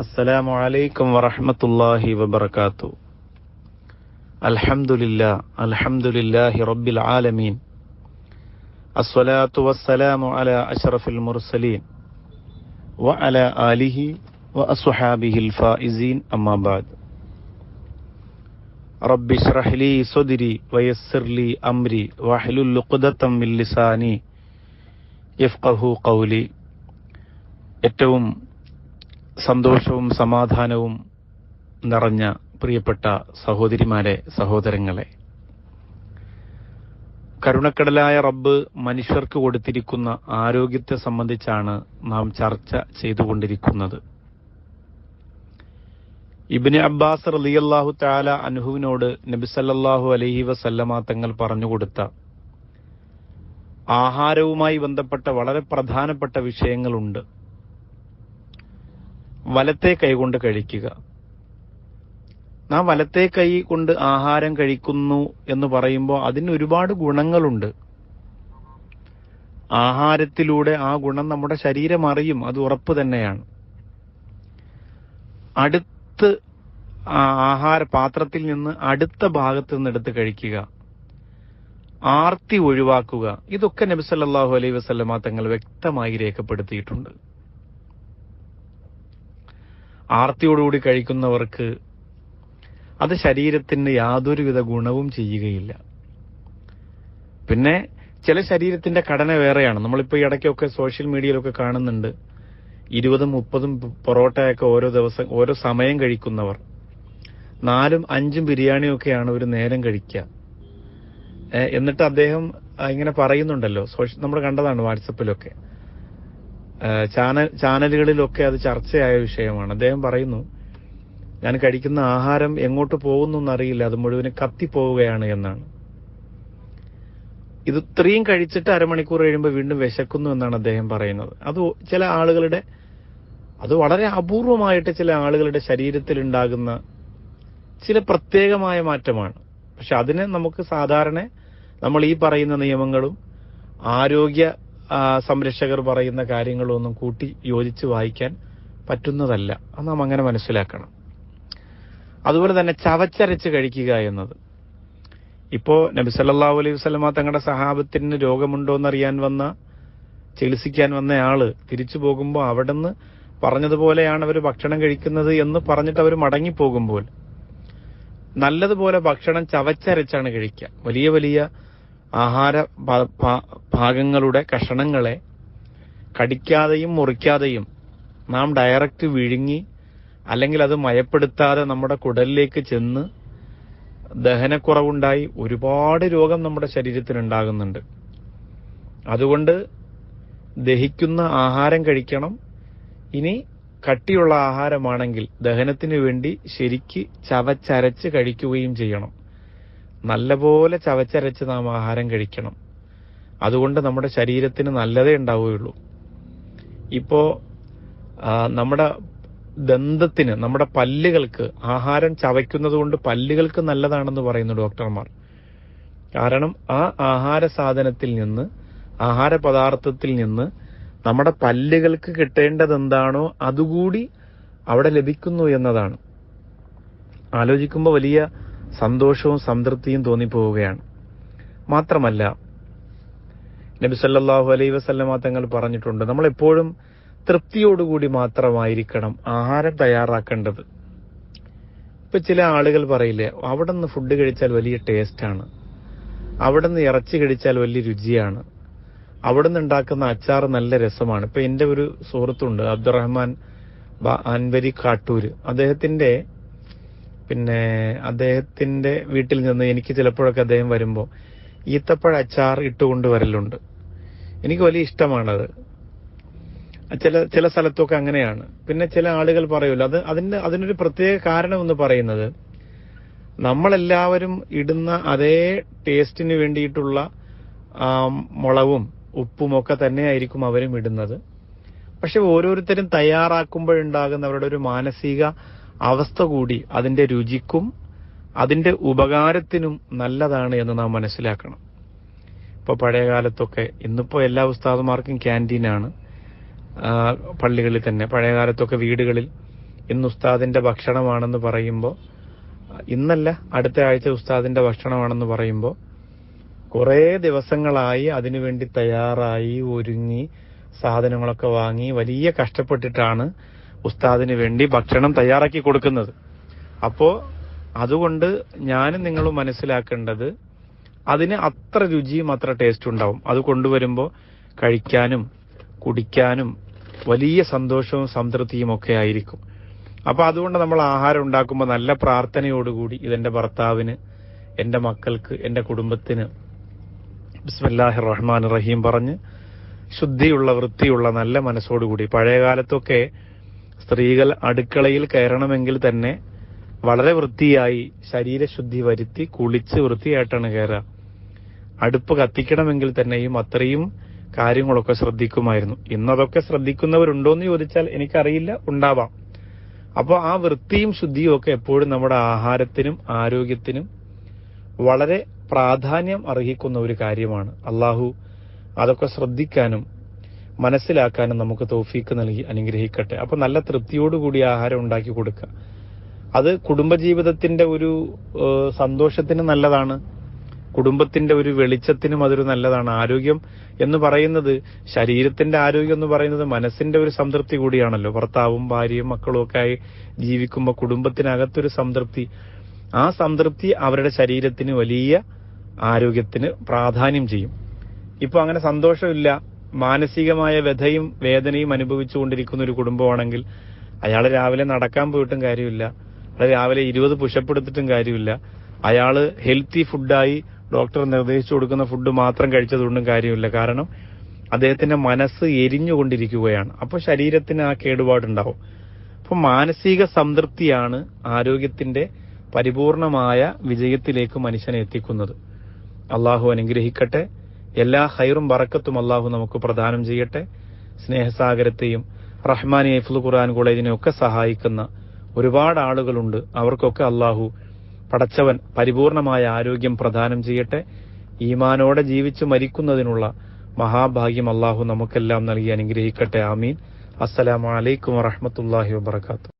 السلام عليكم ورحمة الله وبركاته الحمد لله الحمد لله رب العالمين الصلاة والسلام على أشرف المرسلين وعلى آله وأصحابه الفائزين أما بعد رب اشرح لي صدري ويسر لي أمري واحلل عقدة من لساني يفقه قولي ഏറ്റവും സന്തോഷവും സമാധാനവും നിറഞ്ഞ പ്രിയപ്പെട്ട സഹോദരിമാരെ സഹോദരങ്ങളെ. കരുണക്കടലായ റബ്ബ് മനുഷ്യർക്ക് കൊടുത്തിരിക്കുന്ന ആരോഗ്യത്തെ സംബന്ധിച്ചാണ് നാം ചർച്ച ചെയ്തുകൊണ്ടിരിക്കുന്നത്. ഇബിന് അബ്ബാസ് റലിയല്ലാഹു താല അനുഹുവിനോട് നബിസല്ലാഹു അലഹി വസല്ലമ തങ്ങൾ പറഞ്ഞുകൊടുത്ത ആഹാരവുമായി ബന്ധപ്പെട്ട വളരെ പ്രധാനപ്പെട്ട വിഷയങ്ങളുണ്ട്. വലത്തെ കൈകൊണ്ട് കഴിക്കുക. നാം വലത്തെ കൈ കൊണ്ട് ആഹാരം കഴിക്കുന്നു എന്ന് പറയുമ്പോൾ അതിന് ഒരുപാട് ഗുണങ്ങളുണ്ട്. ആഹാരത്തിലൂടെ ആ ഗുണം നമ്മുടെ ശരീരം അറിയും. അത് ഉറപ്പ് തന്നെയാണ്. അടുത്ത് ആഹാര പാത്രത്തിൽ നിന്ന് അടുത്ത ഭാഗത്ത് നിന്ന് എടുത്ത് കഴിക്കുക. ആർത്തി ഒഴിവാക്കുക. ഇതൊക്കെ നബി സല്ലല്ലാഹു അലൈഹി വസല്ലമ തങ്ങൾ വ്യക്തമായി രേഖപ്പെടുത്തിയിട്ടുണ്ട്. ആർത്തിയോടുകൂടി കഴിക്കുന്നവർക്ക് അത് ശരീരത്തിന് യാതൊരുവിധ ഗുണവും ചെയ്യുകയില്ല. പിന്നെ ചില ശരീരത്തിന്റെ ഘടന വേറെയാണ്. നമ്മളിപ്പോൾ ഇടയ്ക്കൊക്കെ സോഷ്യൽ മീഡിയയിലൊക്കെ കാണുന്നുണ്ട്. ഇരുപതും മുപ്പതും പൊറോട്ടയൊക്കെ ഓരോ ദിവസം ഓരോ സമയം കഴിക്കുന്നവർ. നാലും അഞ്ചും ബിരിയാണിയൊക്കെയാണ് ഒരു നേരം കഴിക്കുക. എന്നിട്ട് അദ്ദേഹം ഇങ്ങനെ പറയുന്നുണ്ടല്ലോ. സോഷ്യൽ നമ്മൾ കണ്ടതാണ് വാട്സപ്പിലൊക്കെ. ചാനൽ ചാനലുകളിലൊക്കെ അത് ചർച്ചയായ വിഷയമാണ്. അദ്ദേഹം പറയുന്നു ഞാൻ കഴിക്കുന്ന ആഹാരം എങ്ങോട്ട് പോകുന്നു എന്നറിയില്ല അത് മുഴുവനും കത്തിപ്പോവുകയാണ് എന്നാണ്. ഇത് ഇത്രയും കഴിച്ചിട്ട് അരമണിക്കൂർ കഴിയുമ്പോൾ വീണ്ടും വിശക്കുന്നു എന്നാണ് അദ്ദേഹം പറയുന്നത്. അത് ചില ആളുകളുടെ അത് വളരെ അപൂർവമായിട്ട് ചില ആളുകളുടെ ശരീരത്തിൽ ഉണ്ടാകുന്ന ചില പ്രത്യേകമായ മാറ്റമാണ്. പക്ഷെ അതിന് നമുക്ക് സാധാരണ നമ്മൾ ഈ പറയുന്ന നിയമങ്ങളും ആരോഗ്യ സംരക്ഷകർ പറയുന്ന കാര്യങ്ങളൊന്നും കൂട്ടി യോജിച്ച് വായിക്കാൻ പറ്റുന്നതല്ല. അത് നാം അങ്ങനെ മനസ്സിലാക്കണം. അതുപോലെ തന്നെ ചവച്ചരച്ച് കഴിക്കുക എന്നത്. ഇപ്പോ നബി സല്ലല്ലാഹു അലൈഹി വസ്ലമ തങ്ങളുടെ സഹാബത്തിന് രോഗമുണ്ടോ എന്നറിയാൻ വന്ന ചികിത്സിക്കാൻ വന്ന ആൾ തിരിച്ചു പോകുമ്പോൾ അവിടുന്ന് പറഞ്ഞതുപോലെയാണ് അവർ ഭക്ഷണം കഴിക്കുന്നത് എന്ന് പറഞ്ഞിട്ട് അവർ മടങ്ങിപ്പോകുമ്പോൾ നല്ലതുപോലെ ഭക്ഷണം ചവച്ചരച്ചാണ് കഴിക്കുക. വലിയ വലിയ ആഹാര ഭാഗങ്ങളുടെ കഷണങ്ങളെ കടിക്കാതെയും മുറിക്കാതെയും നാം ഡയറക്റ്റ് വിഴുങ്ങി അല്ലെങ്കിൽ അത് മയപ്പെടുത്താതെ നമ്മുടെ കുടലിലേക്ക് ചെന്ന് ദഹനക്കുറവുണ്ടായി ഒരുപാട് രോഗം നമ്മുടെ ശരീരത്തിൽ ഉണ്ടാകുന്നുണ്ട് അതുകൊണ്ട് ദഹിക്കുന്ന ആഹാരം കഴിക്കണം. ഇനി കട്ടിയുള്ള ആഹാരമാണെങ്കിൽ ദഹനത്തിനു വേണ്ടി ശരിക്ക് ചവച്ചരച്ച് കഴിക്കുകയും ചെയ്യണം. നല്ലപോലെ ചവച്ചരച്ച് നാം ആഹാരം കഴിക്കണം. അതുകൊണ്ട് നമ്മുടെ ശരീരത്തിന് നല്ലതേ ഉണ്ടാവുകയുള്ളൂ. ഇപ്പോ നമ്മുടെ ദന്തത്തിന് നമ്മുടെ പല്ലുകൾക്ക് ആഹാരം ചവയ്ക്കുന്നത് കൊണ്ട് പല്ലുകൾക്ക് നല്ലതാണെന്ന് പറയുന്നു ഡോക്ടർമാർ. കാരണം ആ ആഹാര സാധനത്തിൽ നിന്ന് ആഹാര പദാർത്ഥത്തിൽ നിന്ന് നമ്മുടെ പല്ലുകൾക്ക് കിട്ടേണ്ടത് എന്താണോ അതുകൂടി അവിടെ ലഭിക്കുന്നു എന്നതാണ്. ആലോചിക്കുമ്പോൾ വലിയ സന്തോഷവും സംതൃപ്തിയും തോന്നിപ്പോവുകയാണ്. മാത്രമല്ല നബി സല്ലാഹു അലൈ വസല്ലമ തങ്ങൾ പറഞ്ഞിട്ടുണ്ട് നമ്മൾ എപ്പോഴും തൃപ്തിയോടുകൂടി മാത്രമായിരിക്കണം ആഹാരം തയ്യാറാക്കേണ്ടത്. ഇപ്പൊ ചില ആളുകൾ പറയില്ലേ അവിടെ നിന്ന് ഫുഡ് കഴിച്ചാൽ വലിയ ടേസ്റ്റാണ് അവിടെ നിന്ന് ഇറച്ചി കഴിച്ചാൽ വലിയ രുചിയാണ്. അവിടെ നിന്ന് ഉണ്ടാക്കുന്ന അച്ചാർ നല്ല രസമാണ്. ഇപ്പൊ എന്റെ ഒരു സുഹൃത്തുണ്ട് അബ്ദുറഹ്മാൻ അൻവരി കാട്ടൂര്. അദ്ദേഹത്തിന്റെ പിന്നെ അദ്ദേഹത്തിന്റെ വീട്ടിൽ നിന്ന് എനിക്ക് ചിലപ്പോഴൊക്കെ അദ്ദേഹം വരുമ്പോൾ ഈത്തപ്പഴ അച്ചാർ ഇട്ടുകൊണ്ട് വരലുണ്ട്. എനിക്ക് വലിയ ഇഷ്ടമാണത്. ചില ചില സ്ഥലത്തൊക്കെ അങ്ങനെയാണ്. പിന്നെ ചില ആളുകൾ പറയുമല്ലോ അത് അതിന്റെ അതിനൊരു പ്രത്യേക കാരണം എന്ന് പറയുന്നത് നമ്മളെല്ലാവരും ഇടുന്ന അതേ ടേസ്റ്റിന് വേണ്ടിയിട്ടുള്ള മുളവും ഉപ്പും ഒക്കെ തന്നെയായിരിക്കും അവരും ഇടുന്നത്. പക്ഷെ ഓരോരുത്തരും തയ്യാറാക്കുമ്പോഴുണ്ടാകുന്ന അവരുടെ ഒരു മാനസിക അവസ്ഥ കൂടി അതിന്റെ രുചിക്കും അതിന്റെ ഉപകാരത്തിനും നല്ലതാണ് എന്ന് നാം മനസ്സിലാക്കണം. ഇപ്പൊ പഴയ കാലത്തൊക്കെ ഇന്നിപ്പോ എല്ലാ ഉസ്താദുമാർക്കും ക്യാന്റീനാണ് പള്ളികളിൽ തന്നെ. പഴയ കാലത്തൊക്കെ വീടുകളിൽ ഇന്ന് ഉസ്താദിന്റെ ഭക്ഷണമാണെന്ന് പറയുമ്പോൾ ഇന്നല്ല അടുത്ത ആഴ്ച ഉസ്താദിന്റെ ഭക്ഷണമാണെന്ന് പറയുമ്പോൾ കുറേ ദിവസങ്ങളായി അതിനുവേണ്ടി തയ്യാറായി ഒരുങ്ങി സാധനങ്ങളൊക്കെ വാങ്ങി വലിയ കഷ്ടപ്പെട്ടിട്ടാണ് ഉസ്താദിന് വേണ്ടി ഭക്ഷണം തയ്യാറാക്കി കൊടുക്കുന്നത്. അപ്പോ അതുകൊണ്ട് ഞാനും നിങ്ങളും മനസ്സിലാക്കേണ്ടത് അതിന് അത്ര രുചിയും അത്ര ടേസ്റ്റ് ഉണ്ടാവും. അത് കൊണ്ടുവരുമ്പോൾ കഴിക്കാനും കുടിക്കാനും വലിയ സന്തോഷവും സംതൃപ്തിയും ഒക്കെ ആയിരിക്കും. അപ്പൊ അതുകൊണ്ട് നമ്മൾ ആഹാരം ഉണ്ടാക്കുമ്പോൾ നല്ല പ്രാർത്ഥനയോടുകൂടി ഇതെന്റെ ഭർത്താവിന് എന്റെ മക്കൾക്ക് എന്റെ കുടുംബത്തിന് ബിസ്മില്ലാഹി റഹ്മാൻ റഹീം പറഞ്ഞ് ശുദ്ധിയുള്ള വൃത്തിയുള്ള നല്ല മനസ്സോടുകൂടി പഴയ കാലത്തൊക്കെ സ്ത്രീകൾ അടുക്കളയിൽ കയറണമെങ്കിൽ തന്നെ വളരെ വൃത്തിയായി ശരീരശുദ്ധി വരുത്തി കുളിച്ച് വൃത്തിയായിട്ടാണ് കയറുക. അടുപ്പ് കത്തിക്കണമെങ്കിൽ തന്നെയും അത്രയും കാര്യങ്ങളൊക്കെ ശ്രദ്ധിക്കുമായിരുന്നു. ഇന്നതൊക്കെ ശ്രദ്ധിക്കുന്നവരുണ്ടോ എന്ന് ചോദിച്ചാൽ എനിക്കറിയില്ല ഉണ്ടാവാം. അപ്പോൾ ആ വൃത്തിയും ശുദ്ധിയും ഒക്കെ എപ്പോഴും നമ്മുടെ ആഹാരത്തിനും ആരോഗ്യത്തിനും വളരെ പ്രാധാന്യം അർഹിക്കുന്ന ഒരു കാര്യമാണ്. അള്ളാഹു അതൊക്കെ ശ്രദ്ധിക്കാനും മനസ്സിലാക്കാനും നമുക്ക് തോഫീക്ക് നൽകി അനുഗ്രഹിക്കട്ടെ. അപ്പൊ നല്ല തൃപ്തിയോടുകൂടി ആഹാരം ഉണ്ടാക്കി കൊടുക്കുക. അത് കുടുംബജീവിതത്തിന്റെ ഒരു സന്തോഷത്തിന് നല്ലതാണ്. കുടുംബത്തിന്റെ ഒരു വെളിച്ചത്തിനും അതൊരു നല്ലതാണ്. ആരോഗ്യം എന്ന് പറയുന്നത് ശരീരത്തിന്റെ ആരോഗ്യം എന്ന് പറയുന്നത് മനസ്സിന്റെ ഒരു സംതൃപ്തി കൂടിയാണല്ലോ. ഭർത്താവും ഭാര്യയും മക്കളും ഒക്കെ ആയി ജീവിക്കുമ്പോൾ കുടുംബത്തിനകത്തൊരു സംതൃപ്തി. ആ സംതൃപ്തി അവരുടെ ശരീരത്തിന് വലിയ ആരോഗ്യത്തിന് പ്രാധാന്യം ചെയ്യും. ഇപ്പൊ അങ്ങനെ സന്തോഷമില്ല. മാനസികമായ വ്യഥയും വേദനയും അനുഭവിച്ചുകൊണ്ടിരിക്കുന്ന ഒരു കുടുംബമാണെങ്കിൽ അയാൾ രാവിലെ നടക്കാൻ പോയിട്ടും കാര്യമില്ല. അയാൾ രാവിലെ ഇരുപത് പുഷപ്പ് എടുത്തിട്ടും കാര്യമില്ല. അയാൾ ഹെൽത്തി ഫുഡായി ഡോക്ടർ നിർദ്ദേശിച്ചു കൊടുക്കുന്ന ഫുഡ് മാത്രം കഴിച്ചതുകൊണ്ടും കാര്യമില്ല. കാരണം അദ്ദേഹത്തിന്റെ മനസ്സ് എരിഞ്ഞുകൊണ്ടിരിക്കുകയാണ്. അപ്പോൾ ശരീരത്തിന് ആ കേടുപാടുണ്ടാവും. അപ്പൊ മാനസിക സംതൃപ്തിയാണ് ആരോഗ്യത്തിന്റെ പരിപൂർണമായ വിജയത്തിലേക്ക് മനുഷ്യനെ എത്തിക്കുന്നത്. അള്ളാഹു അനുഗ്രഹിക്കട്ടെ. എല്ലാ ഹൈറും വറക്കത്തും അള്ളാഹു നമുക്ക് പ്രദാനം ചെയ്യട്ടെ. സ്നേഹസാഗരത്തെയും റഹ്മാനി ഐഫുൽ ഖുർആൻ കോളേജിനെ ഒക്കെ സഹായിക്കുന്ന ഒരുപാട് ആളുകളുണ്ട്. അവർക്കൊക്കെ അള്ളാഹു പടച്ചവൻ പരിപൂർണമായ ആരോഗ്യം പ്രദാനം ചെയ്യട്ടെ. ഈമാനോടെ ജീവിച്ചു മരിക്കുന്നതിനുള്ള മഹാഭാഗ്യം അള്ളാഹു നമുക്കെല്ലാം നൽകി അനുഗ്രഹിക്കട്ടെ. ആമീൻ. അസ്സലാമു അലൈക്കും വറഹമത്തല്ലാഹി വബർക്കാത്തു